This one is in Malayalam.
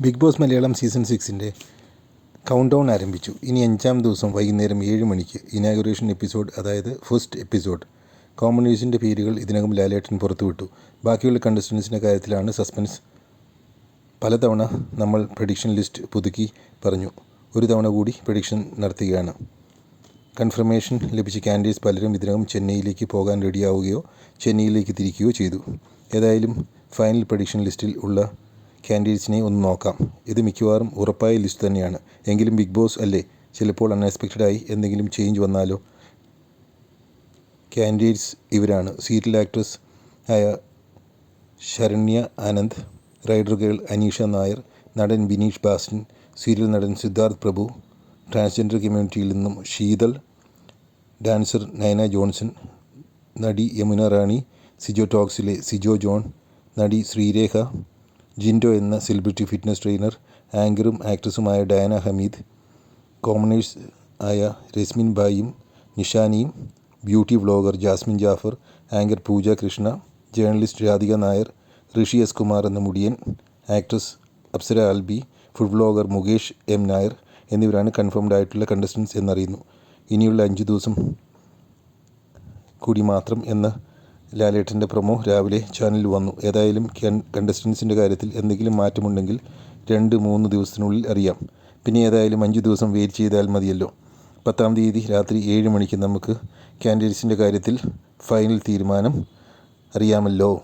ബിഗ് ബോസ് മലയാളം സീസൺ സിക്സിന്റെ കൗണ്ട് ഡൗൺ ആരംഭിച്ചു. ഇനി അഞ്ചാം ദിവസം വൈകുന്നേരം ഏഴ് മണിക്ക് ഇനാഗുറേഷൻ എപ്പിസോഡ് അതായത് ഫസ്റ്റ് എപ്പിസോഡ് കോമണേഴ്സിന്റെ പേരുകൾ ഇതിനകം ലാലേട്ടൻ പുറത്തുവിട്ടു. ബാക്കിയുള്ള കണ്ടസ്റ്റൻസിന്റെ കാര്യത്തിലാണ് സസ്പെൻസ് പലതവണ നമ്മൾ പ്രഡിക്ഷൻ ലിസ്റ്റ് പുതുക്കി പറഞ്ഞു. ഒരു തവണ കൂടി പ്രഡിക്ഷൻ നടത്തുകയാണ്. കൺഫർമേഷൻ ലഭിച്ച കാൻഡിഡേറ്റ്സ് പലരും ഇതിനകം ചെന്നൈയിലേക്ക് പോകാൻ റെഡിയാവുകയോ ചെന്നൈയിലേക്ക് തിരിക്കുകയോ ചെയ്തു. ഏതായാലും ഫൈനൽ പ്രഡിക്ഷൻ ലിസ്റ്റിൽ ഉള്ള കാൻഡിഡേറ്റ്സിനെ ഒന്ന് നോക്കാം. ഇത് മിക്കവാറും ഉറപ്പായ ലിസ്റ്റ് തന്നെയാണ്. എങ്കിലും ബിഗ് ബോസ് അല്ലേ? ചിലപ്പോൾ അൺഎക്സ്പെക്റ്റഡായി എന്തെങ്കിലും ചേഞ്ച് വന്നാലോ? കാൻഡിഡേറ്റ്സ് ഇവരാണ്. സീരിയൽ ആക്ട്രസ് ആയ ശരണ്യ ആനന്ദ് റൈഡർ ഗേൾ അനീഷ നായർ നടൻ ബിനീഷ് ബാസ്റ്റൻ സീരിയൽ നടൻ സിദ്ധാർത്ഥ് പ്രഭു ട്രാൻസ്ജെൻഡർ കമ്മ്യൂണിറ്റിയിൽ നിന്നും ശീതൾ ഡാൻസർ നയന ജോൺസൺ നടി യമുന റാണി സിജോ ടോക്സിലെ സിജോ ജോൺ നടി ശ്രീരേഖ ജിൻഡോ എന്ന സെലിബ്രിറ്റി ഫിറ്റ്നസ് ട്രെയിനർ ആങ്കറും ആക്ട്രസുമായ ഡയാന ഹമീദ് കോമണേഴ്സ് ആയ രസ്മിൻ ഭായിയും നിഷാനിയും beauty vlogger Jasmine Jaffar anchor Pooja Krishna journalist Radhika Nair Rishi S Kumar എന്ന Mudiyan actress Apsara Alby food vlogger Mukesh M Nair എന്നിവരാണ് കൺഫേംഡ് ആയിട്ടുള്ള കണ്ടസ്റ്റൻസ് എന്നറിയുന്നു. ഇനിയുള്ള അഞ്ച് ദിവസം കൂടി മാത്രം എന്ന ലാലേട്ടന്റെ പ്രൊമോ രാവിലെ ചാനലിൽ വന്നു. ഏതായാലും കണ്ടസ്റ്റൻസിന്റെ കാര്യത്തിൽ എന്തെങ്കിലും മാറ്റമുണ്ടെങ്കിൽ രണ്ട് മൂന്ന് ദിവസത്തിനുള്ളിൽ അറിയാം. പിന്നെ ഏതായാലും അഞ്ച് ദിവസം വെയിറ്റ് ചെയ്താൽ മതിയല്ലോ. പത്താം തീയതി രാത്രി ഏഴ് മണിക്ക് നമുക്ക് കാൻഡിഡേറ്റ്സിന്റെ കാര്യത്തിൽ ഫൈനൽ തീരുമാനം അറിയാമല്ലോ.